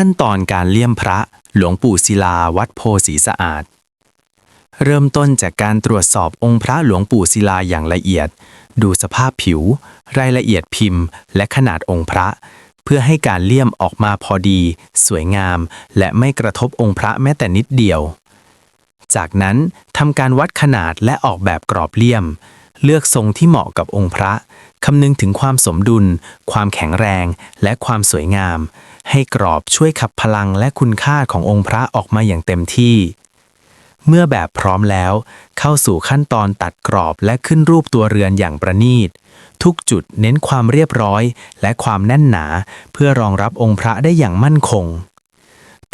ขั้นตอนการเลี่ยมพระหลวงปู่ศิลาวัดโพสีสะอาด เริ่มต้นจากการตรวจสอบองค์พระหลวงปู่ศิลาอย่างละเอียด ดูสภาพผิว รายละเอียดพิมพ์ และขนาดองค์พระ เพื่อให้การเลี่ยมออกมาพอดี สวยงาม และไม่กระทบองค์พระแม้แต่นิดเดียว จากนั้นทำการวัดขนาดและออกแบบกรอบเลี่ยม เลือกทรงที่เหมาะกับองค์พระ คำนึงถึงความสมดุล ความแข็งแรง และความสวยงาม ให้กรอบช่วยขับพลังและคุณค่าขององค์พระออกมาอย่างเต็มที่ เมื่อแบบพร้อมแล้ว เข้าสู่ขั้นตอนตัดกรอบและขึ้นรูปตัวเรือนอย่างประณีต ทุกจุดเน้นความเรียบร้อย และความแน่นหนา เพื่อรองรับองค์พระได้อย่างมั่นคง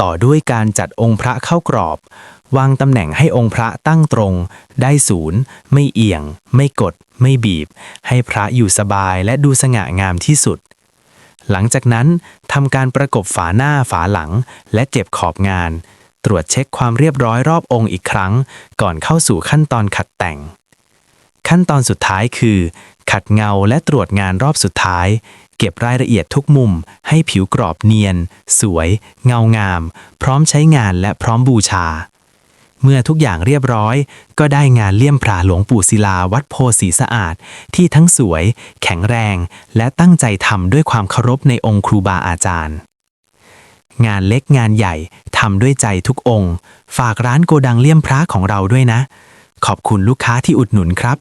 ต่อด้วยการจัดองค์พระเข้ากรอบ วางตำแหน่งให้องค์พระตั้งตรง ได้ศูนย์ ไม่เอียง ไม่กด ไม่บีบ ให้พระอยู่สบายและดูสง่างามที่สุด หลังจากนั้นทำการประกบฝาหน้าฝาหลัง และเจ็บขอบงาน ตรวจเช็คความเรียบร้อยรอบองค์อีกครั้ง ก่อนเข้าสู่ขั้นตอนขัดแต่ง ขั้นตอนสุดท้ายคือ ขัดเงาและตรวจงานรอบสุดท้ายเก็บรายละเอียดทุกมุมให้ผิวกรอบเนียน สวย เงางาม พร้อมใช้งานและพร้อมบูชา เมื่อทุกอย่างเรียบร้อย ก็ได้งานเลี่ยมพระหลวงปู่ศิลาวัดโพสีสะอาด ที่ทั้งสวย แข็งแรง และตั้งใจทำด้วยความเคารพในองค์ครูบาอาจารย์ งานเล็กงานใหญ่ทำด้วยใจทุกองค์ ฝากร้านโกดังเลี่ยมพระของเราด้วยนะ ขอบคุณลูกค้าที่อุดหนุนครับ